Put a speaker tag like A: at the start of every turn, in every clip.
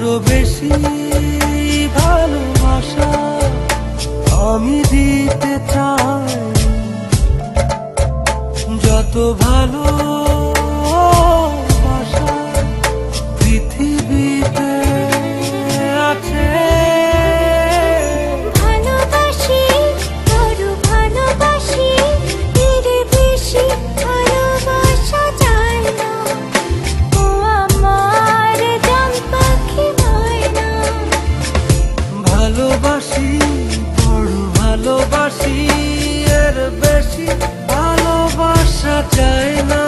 A: আরও বেশি ভালোবাসা আমি দিতে চাই। যত ভালো বেশি চায় না।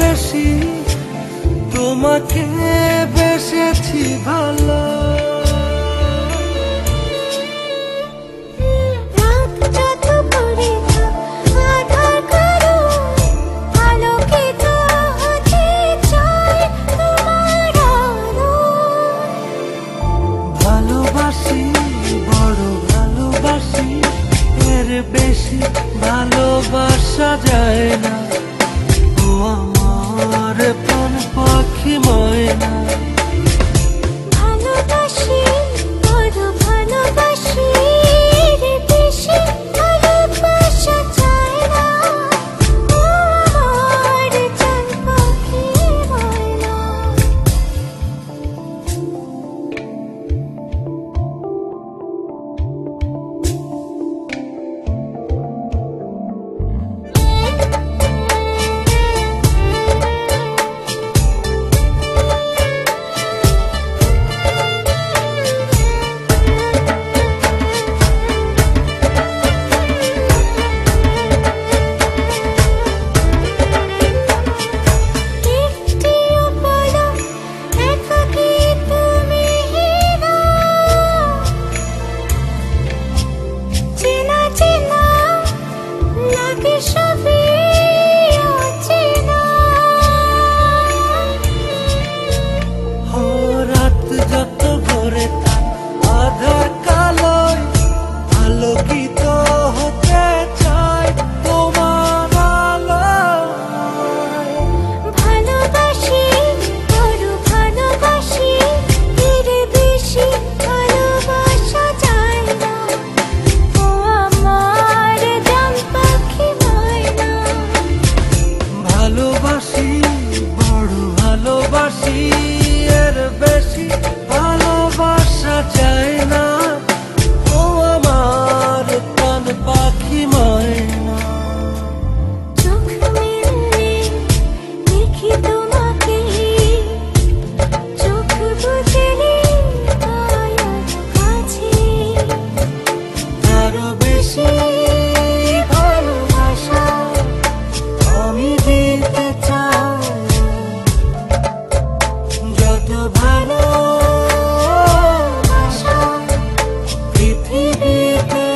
A: বেশি তোমাকে বেসেছি ভালো। ভালোবাসি বড় ভালোবাসি এর বেশি ভালোবাসা যায় না। último 舒服 পৃথিবীতে